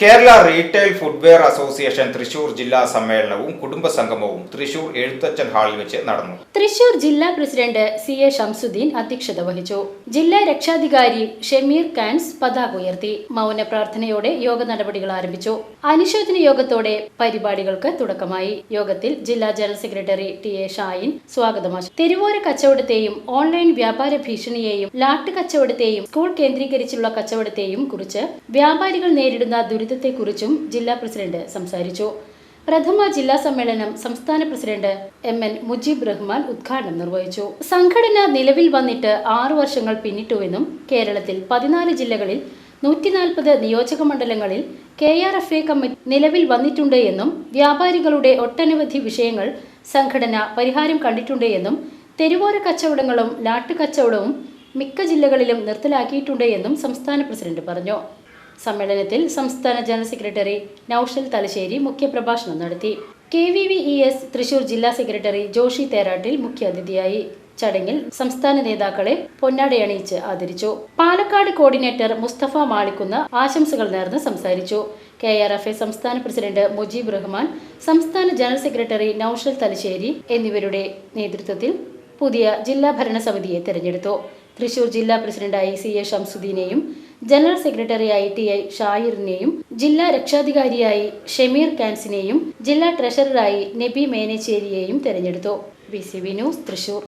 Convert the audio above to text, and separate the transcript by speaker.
Speaker 1: Kerala retail footwear association Thrissur ജില്ലാ സമ്മേളനവും കുടുംബ സംഗമവും തൃശൂർ എഴുത്തച്ഛൻ ഹാളിൽ വെച്ച് നടന്നു.
Speaker 2: തൃശൂർ ജില്ലാ പ്രസിഡന്റ് സി എ ഷംസുദ്ദീൻ അധ്യക്ഷത വഹിച്ചു. ജില്ലാ രക്ഷാധികാരി ഷെമീർ കാൻസ് പതാക ഉയർത്തി. മൗന പ്രാർത്ഥനയോടെ യോഗ നടപടികൾ ആരംഭിച്ചു. അനുശോചന യോഗത്തോടെ പരിപാടികൾക്ക് തുടക്കമായി. യോഗത്തിൽ ജില്ലാ general secretary T A Shain സ്വാഗതം ആശംസിച്ചു. തെരുവോര കച്ചവടത്തെയും ഓൺലൈൻ വ്യാപാര ഭീഷണിയെയും ലാട്ട് കച്ചവടത്തെയും സ്കൂൾ കേന്ദ്രീകരിച്ചുള്ള കച്ചവടത്തെയും കുറിച്ച് വ്യാപാരികൾ നേരിടുന്ന ദുരിതത്തെക്കുറിച്ചും ജില്ലാ പ്രസിഡന്റ് സംസാരിച്ചു. പ്രഥമ ജില്ലാ സമ്മേളനം സംസ്ഥാന president M N Mujeeb Rahman ഉദ്ഘാടനം നിർവഹിച്ചു. സംഘടന നിലവിൽ വന്നിട്ട് ആറു വർഷങ്ങൾ പിന്നിട്ടുവെന്നും കേരളത്തിൽ പതിനാല് ജില്ലകളിൽ നൂറ്റി നാൽപ്പത് നിയോജക മണ്ഡലങ്ങളിൽ K R F A committee നിലവിൽ വന്നിട്ടുണ്ട് എന്നും വ്യാപാരികളുടെ ഒട്ടനവധി വിഷയങ്ങൾ സംഘടന പരിഹാരം കണ്ടിട്ടുണ്ട് എന്നും തെരുവോര കച്ചവടങ്ങളും ലാട്ട് കച്ചവടവും മിക്ക ജില്ലകളിലും നിർത്തലാക്കിയിട്ടുണ്ട് എന്നും സംസ്ഥാന പ്രസിഡന്റ് പറഞ്ഞു. സമ്മേളനത്തിൽ സംസ്ഥാന ജനറൽ സെക്രട്ടറി നൌഷൽ തലശ്ശേരി മുഖ്യപ്രഭാഷണം നടത്തി. K V V E S Thrissur ജില്ലാ സെക്രട്ടറി ജോഷി തേരാട്ടിൽ മുഖ്യാതിഥിയായി ചടങ്ങിൽ സംസ്ഥാന നേതാക്കളെ പൊന്നാടയണിയിച്ച് ആദരിച്ചു. പാലക്കാട് കോർഡിനേറ്റർ മുസ്തഫ മാളിക്കുന്ന് ആശംസകൾ നേർന്ന് സംസാരിച്ചു. കെ ആർ എഫ് എ സംസ്ഥാന പ്രസിഡന്റ് മുജീബ് റഹ്മാൻ സംസ്ഥാന ജനറൽ സെക്രട്ടറി നൌഷൽ തലശ്ശേരി എന്നിവരുടെ നേതൃത്വത്തിൽ പുതിയ ജില്ലാ ഭരണസമിതിയെ തെരഞ്ഞെടുത്തു. തൃശൂർ ജില്ലാ പ്രസിഡന്റായി സി എ ഷംസുദ്ദീനെയും ജനറൽ സെക്രട്ടറിയായി ടി ഐ ഷായിറിനെയും ജില്ലാ രക്ഷാധികാരിയായി ഷെമീർ കാൻസിനെയും ജില്ലാ ട്രഷററായി നബി മേനച്ചേരിയെയും തെരഞ്ഞെടുത്തു. B C B news Thrissur.